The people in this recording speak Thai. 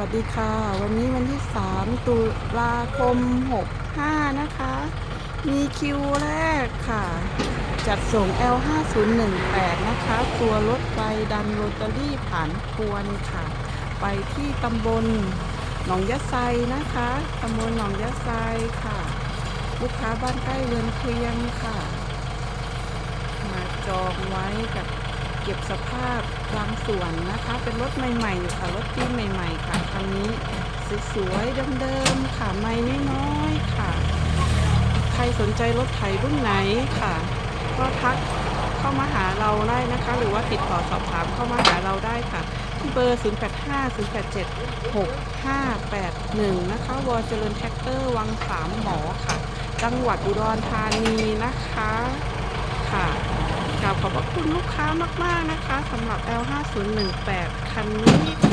วัสดีค่ะ วันนี้วันที่ 3 ตุลาคม 65 นะคะ มีคิวแรกค่ะ จัดส่ง L5018 นะคะ ตัวรถไฟดันโรตารี่ผ่านพวนค่ะ ไปที่ตำบลหนองยะไซนะคะ ตำบลหนองยะไซค่ะ ลูกค้าบ้านใกล้เรือนเคียงค่ะ มาจองไว้กับเก็บสภาพบางส่วนนะคะ เป็นรถใหม่ๆอยู่ค่ะ รถปีใหม่ ๆ ค่ะันนี้สวยๆเดิมๆค่ะไม่น้อยๆค่ะ ใครสนใจรถไถรุ่นไหนค่ะ ก็ทักเข้ามาหาเราได้นะคะ หรือว่าติดต่อสอบถามเข้ามาหาเราได้ค่ะ ที่เบอร์ 0850876581 นะคะ วอเจริญแท็กเตอร์วังสามหมอค่ะ จังหวัดอุดรธานีนะคะค่ะกราบขอบพระคุณลูกค้ามาก ๆ นะคะสำหรับ L5018 คันนี้